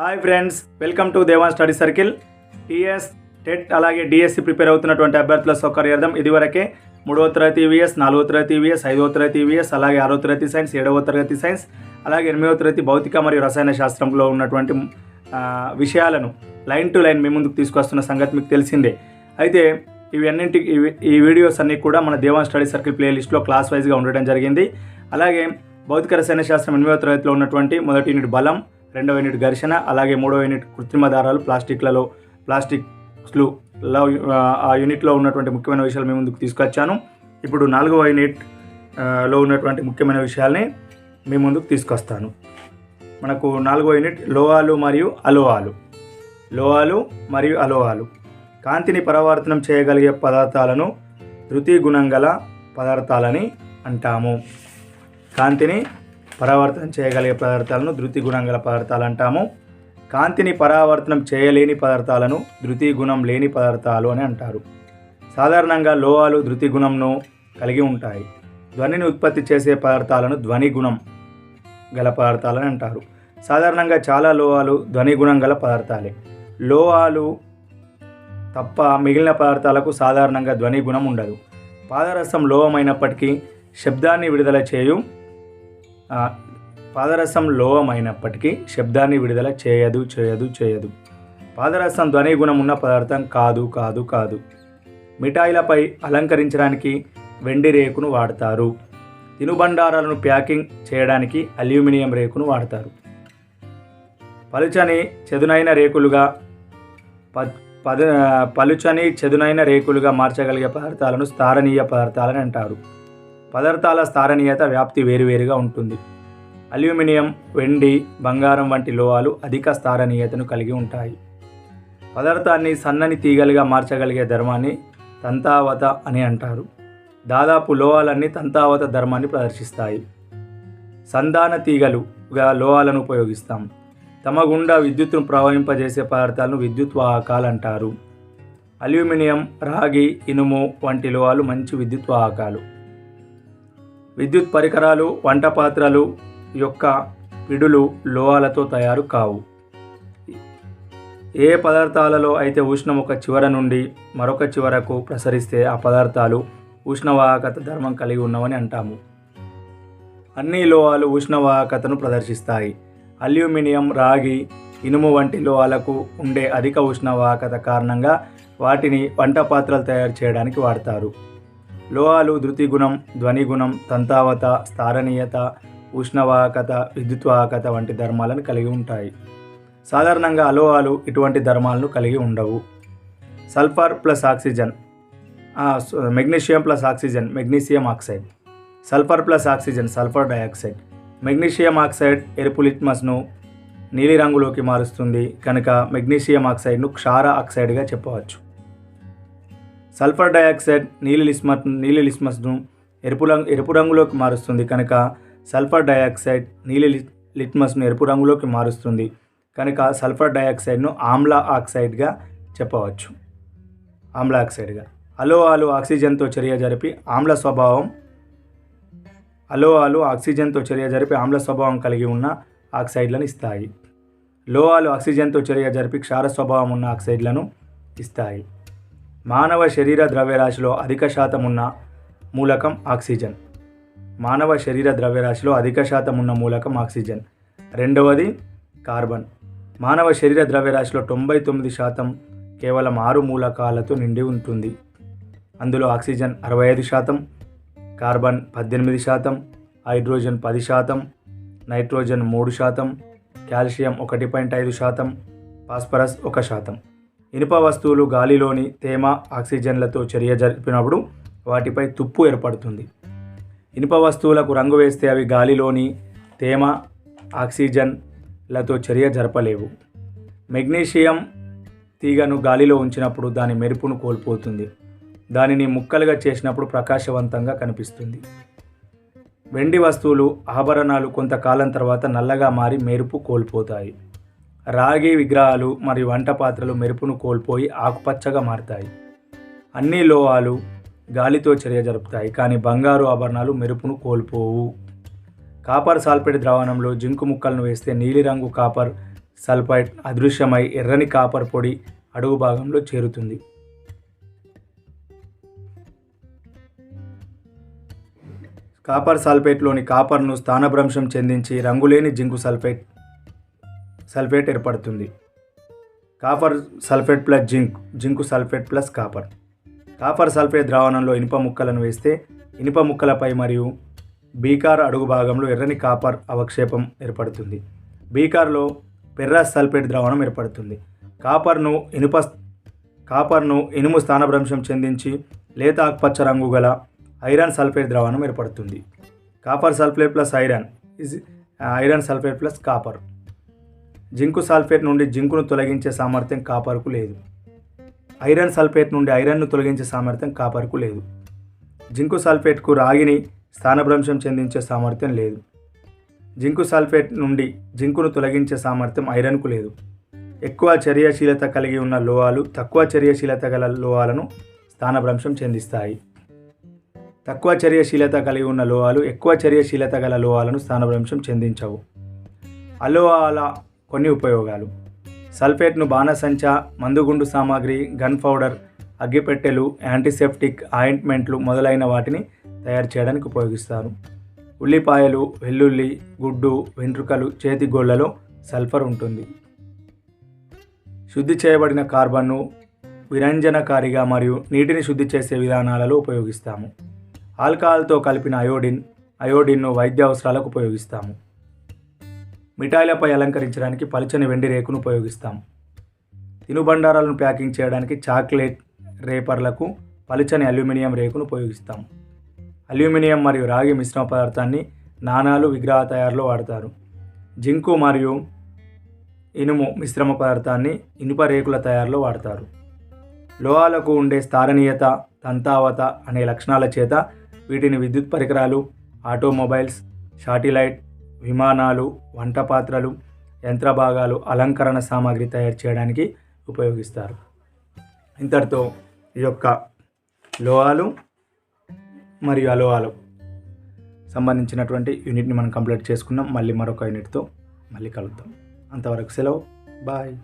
Hi friends welcome to Devan study circle. T S TET అలాగే DSC prepare అవుతున్నటువంటి అభ్యర్థుల సౌకర్యార్థం ఇదివరకే మూడవ తరగతి విఎస్ నాలుగవ తరగతి విఎస్ ఐదవ తరగతి విఎస్ అలాగే ఆరో తరగతి సైన్స్ ఏడవ తరగతి సైన్స్ అలాగే ఎనిమిదవ తరగతి భౌతిక మరియు రసాయన శాస్త్రంలో ఉన్నటువంటి విషయాలను లైన్ టు లైన్ మీ ముందుకు తీసుకొస్తున్న సంగతి మీకు తెలిసిందే. అయితే ఇవి ఈ వీడియోస్ అన్నీ కూడా మన దేవాన్ స్టడీ సర్కిల్ ప్లేలిస్ట్లో క్లాస్ వైజ్గా ఉండడం జరిగింది. అలాగే భౌతిక రసాయన శాస్త్రం ఎనిమిదవ తరగతిలో ఉన్నటువంటి మొదటి యూనిట్ బలం రెండవ యూనిట్ ఘర్షణ అలాగే మూడవ యూనిట్ కృత్రిమ దారాలు ప్లాస్టిక్లలో ప్లాస్టిక్స్లు ఆ యూనిట్లో ఉన్నటువంటి ముఖ్యమైన విషయాలు మేము ముందుకు తీసుకొచ్చాను. ఇప్పుడు నాలుగవ యూనిట్లో ఉన్నటువంటి ముఖ్యమైన విషయాల్ని మీ ముందుకు తీసుకొస్తాను. మనకు నాలుగవ యూనిట్ లోహాలు మరియు అలోహాలు. లోహాలు మరియు అలోహాలు. కాంతిని పరావర్తనం చేయగలిగే పదార్థాలను ధృతి గుణం గల పదార్థాలని అంటాము. కాంతిని పరావర్తనం చేయగలిగే పదార్థాలను ధృతి గుణం గల పదార్థాలు అంటాము. కాంతిని పరావర్తనం చేయలేని పదార్థాలను ధృతి గుణం లేని పదార్థాలు అని అంటారు. సాధారణంగా లోహాలు ధృతి గుణంను కలిగి ఉంటాయి. ధ్వనిని ఉత్పత్తి చేసే పదార్థాలను ధ్వని గుణం గల పదార్థాలని అంటారు. సాధారణంగా చాలా లోహాలు ధ్వని గుణం గల పదార్థాలే. లోహాలు తప్ప మిగిలిన పదార్థాలకు సాధారణంగా ధ్వని గుణం ఉండదు. పాదరసం లోహమైనప్పటికీ శబ్దాన్ని విడుదల చేయు పాదరసం పాదరసం లోహమైనప్పటికీ శబ్దాన్ని విడుదల చేయదు చేయదు చేయదు. పాదరసం ధ్వని గుణం ఉన్న పదార్థం కాదు కాదు కాదు. మిఠాయిలపై అలంకరించడానికి వెండి రేకును వాడతారు. తినుబండారాలను ప్యాకింగ్ చేయడానికి అల్యూమినియం రేకును వాడతారు. పలుచని చదునైన రేకులుగా ప పద పలుచని చదునైన రేకులుగా మార్చగలిగే పదార్థాలను స్థారణీయ పదార్థాలని అంటారు. పదార్థాల స్థారణీయత వ్యాప్తి వేరువేరుగా ఉంటుంది. అల్యూమినియం వెండి బంగారం వంటి లోహాలు అధిక స్థారణీయతను కలిగి ఉంటాయి. పదార్థాన్ని సన్నని తీగలుగా మార్చగలిగే ధర్మాన్ని తంతావత అని అంటారు. దాదాపు లోహాలన్నీ తంతావత ధర్మాన్ని ప్రదర్శిస్తాయి. సంధాన తీగలుగా లోహాలను ఉపయోగిస్తాం. తమ గుండా విద్యుత్తును ప్రవహింపజేసే పదార్థాలను విద్యుత్ వాహకాలు అంటారు అల్యూమినియం రాగి ఇనుము వంటి లోహాలు మంచి విద్యుత్ వాహకాలు విద్యుత్ పరికరాలు వంట పాత్రలు యొక్క పిడులు లోహాలతో తయారు కావు. ఏ పదార్థాలలో అయితే ఉష్ణం ఒక చివర నుండి మరొక చివరకు ప్రసరిస్తే ఆ పదార్థాలు ఉష్ణవాహకత ధర్మం కలిగి ఉన్నవని అంటాము. అన్ని లోహాలు ఉష్ణవాహకతను ప్రదర్శిస్తాయి. అల్యూమినియం రాగి ఇనుము వంటి లోహాలకు ఉండే అధిక ఉష్ణవాహకత కారణంగా వాటిని వంట పాత్రలు తయారు చేయడానికి వాడతారు. లోహాలు ధృతి గుణం ధ్వని గుణం తంతావత స్థారణీయత ఉష్ణవాహకత విద్యుత్వాహకత వంటి ధర్మాలను కలిగి ఉంటాయి. సాధారణంగా అలోహాలు ఇటువంటి ధర్మాలను కలిగి ఉండవు. Sulphur plus oxygen magnesium plus oxygen magnesium oxide. Sulphur plus oxygen sulphur dioxide magnesium oxide ఎరుపు లిట్మస్ను నీలిరంగులోకి మారుస్తుంది. కనుక మెగ్నీషియం ఆక్సైడ్ను క్షార ఆక్సైడ్గా చెప్పవచ్చు. సల్ఫర్ డయాక్సైడ్ నీలి లిస్మస్ నీలి లిస్మస్ను ఎరుపు రంగు ఎరుపు రంగులోకి మారుస్తుంది. కనుక సల్ఫర్ డయాక్సైడ్ నీలి లిట్మస్ను ఎరుపు రంగులోకి మారుస్తుంది. కనుక సల్ఫర్ డయాక్సైడ్ను ఆమ్ల ఆక్సైడ్గా చెప్పవచ్చు. ఆమ్ల ఆక్సైడ్గా. అలోహాలు ఆక్సిజన్తో చర్య జరిపి ఆమ్ల స్వభావం అలోహాలు ఆక్సిజన్తో చర్య జరిపి ఆమ్ల స్వభావం కలిగి ఉన్న ఆక్సైడ్లను ఇస్తాయి. లోహాలు ఆక్సిజన్తో చర్య జరిపి క్షార స్వభావం ఉన్న ఆక్సైడ్లను ఇస్తాయి. మానవ శరీర ద్రవ్యరాశిలో అధిక శాతం ఉన్న మూలకం ఆక్సిజన్. మానవ శరీర ద్రవ్యరాశిలో అధిక శాతం ఉన్న మూలకం ఆక్సిజన్. రెండవది కార్బన్. మానవ శరీర ద్రవ్యరాశిలో తొంభై తొమ్మిది శాతం కేవలం ఆరు మూలకాలతో నిండి ఉంటుంది. అందులో ఆక్సిజన్ అరవై ఐదు శాతం కార్బన్ పద్దెనిమిది శాతం హైడ్రోజన్ పది శాతం నైట్రోజన్ మూడు శాతం కాల్షియం ఒకటి పాయింట్ ఐదు శాతం ఫాస్ఫరస్ ఒక శాతం. ఇనుప వస్తువులు గాలిలోని తేమ ఆక్సిజన్లతో చర్య జరిపినప్పుడు వాటిపై తుప్పు ఏర్పడుతుంది. ఇనుప వస్తువులకు రంగు వేస్తే అవి గాలిలోని తేమ ఆక్సిజన్లతో చర్య జరపలేవు. మెగ్నీషియం తీగను గాలిలో ఉంచినప్పుడు దాని మెరుపును కోల్పోతుంది. దానిని ముక్కలుగా చేసినప్పుడు ప్రకాశవంతంగా కనిపిస్తుంది. వెండి వస్తువులు ఆభరణాలు కొంతకాలం తర్వాత నల్లగా మారి మెరుపు కోల్పోతాయి. రాగి విగ్రహాలు మరియు వంట పాత్రలు మెరుపును కోల్పోయి ఆకుపచ్చగా మారుతాయి. అన్ని లోహాలు గాలితో చర్య జరుపుతాయి కానీ బంగారు ఆభరణాలు మెరుపును కోల్పోవు. కాపర్ సాల్ఫేట్ ద్రావణంలో జింకు ముక్కలను వేస్తే నీలిరంగు కాపర్ సల్ఫైడ్ అదృశ్యమై ఎర్రని కాపర్ పొడి అడుగు భాగంలో చేరుతుంది. కాపర్ సల్ఫేట్లోని కాపర్ను స్థానభ్రంశం చెందించి రంగులేని జింకు సల్ఫేట్ సల్ఫేట్ ఏర్పడుతుంది. Copper sulphate plus zinc zinc sulphate plus copper. Copper sulphate ద్రావణంలో ఇనుప ముక్కలను వేస్తే ఇనుప ముక్కలపై మరియు బీకార్ అడుగు భాగంలో ఎర్రని కాపర్ అవక్షేపం ఏర్పడుతుంది. బీకార్లో పెర్రాస్ సల్ఫేట్ ద్రావణం ఏర్పడుతుంది. కాపర్ను ఇనుప కాపర్ను ఇనుము స్థానభ్రంశం చెందించి లేత ఆకుపచ్చ రంగు గల ఐరన్ సల్ఫేట్ ద్రావణం ఏర్పడుతుంది. Copper sulphate plus iron is iron sulphate plus copper. Zinc sulphate నుండి జింకును తొలగించే సామర్థ్యం కాపర్కు లేదు. ఐరన్ సల్ఫేట్ నుండి ఐరన్ను తొలగించే సామర్థ్యం కాపర్కు లేదు. జింకు సల్ఫేట్కు రాగిని స్థానభ్రంశం చెందించే సామర్థ్యం లేదు. జింకు సల్ఫేట్ నుండి జింకును తొలగించే సామర్థ్యం ఐరన్కు లేదు. ఎక్కువ చర్యశీలత కలిగి ఉన్న లోహాలు తక్కువ చర్యశీలత గల లోహాలను స్థానభ్రంశం చెందిస్తాయి. తక్కువ చర్యశీలత కలిగి ఉన్న లోహాలు ఎక్కువ చర్యశీలత గల లోహాలను స్థానభ్రంశం చెందించవు. అలోహాల కొన్ని ఉపయోగాలు. సల్ఫేట్ను బాణసంచ మందుగుండు సామాగ్రి గన్ పౌడర్ అగ్గిపెట్టెలు యాంటీసెప్టిక్ ఆయింట్మెంట్లు మొదలైన వాటిని తయారు చేయడానికి ఉపయోగిస్తారు. ఉల్లిపాయలు వెల్లుల్లి గుడ్డు వెంట్రుకలు చేతి గోళ్ళలో సల్ఫర్ ఉంటుంది. శుద్ధి చేయబడిన కార్బన్ను విరంజనకారిగా మరియు నీటిని శుద్ధి చేసే విధానాలలో ఉపయోగిస్తాము. ఆల్కహాల్తో కలిపిన అయోడిన్ అయోడిన్ను వైద్య అవసరాలకు ఉపయోగిస్తాము. మిఠాయిలపై అలంకరించడానికి పలుచని వెండి రేకును ఉపయోగిస్తాం. తినుబండారాలను ప్యాకింగ్ చేయడానికి చాక్లెట్ రేపర్లకు పలుచని అల్యూమినియం రేకును ఉపయోగిస్తాం. అల్యూమినియం మరియు రాగి మిశ్రమ పదార్థాన్ని నాణాలు విగ్రహ తయారులో వాడతారు. జింకు మరియు ఇనుము మిశ్రమ పదార్థాన్ని ఇనుప రేకుల తయారులో వాడతారు. లోహాలకు ఉండే స్థారణీయత తంతావత అనే లక్షణాల చేత వీటిని విద్యుత్ పరికరాలు ఆటోమొబైల్స్ శాటిలైట్ విమానాలు వంట పాత్రలు యంత్ర భాగాలు అలంకరణ సామాగ్రి తయారు చేయడానికి ఉపయోగిస్తారు. ఇంతటితో ఈ యొక్క లోహాలు మరియు అలోహాలు సంబంధించినటువంటి యూనిట్ని మనం కంప్లీట్ చేసుకున్నాం. మళ్ళీ మరొక యూనిట్తో మళ్ళీ కలుద్దాం. అంతవరకు సెలవు. బాయ్.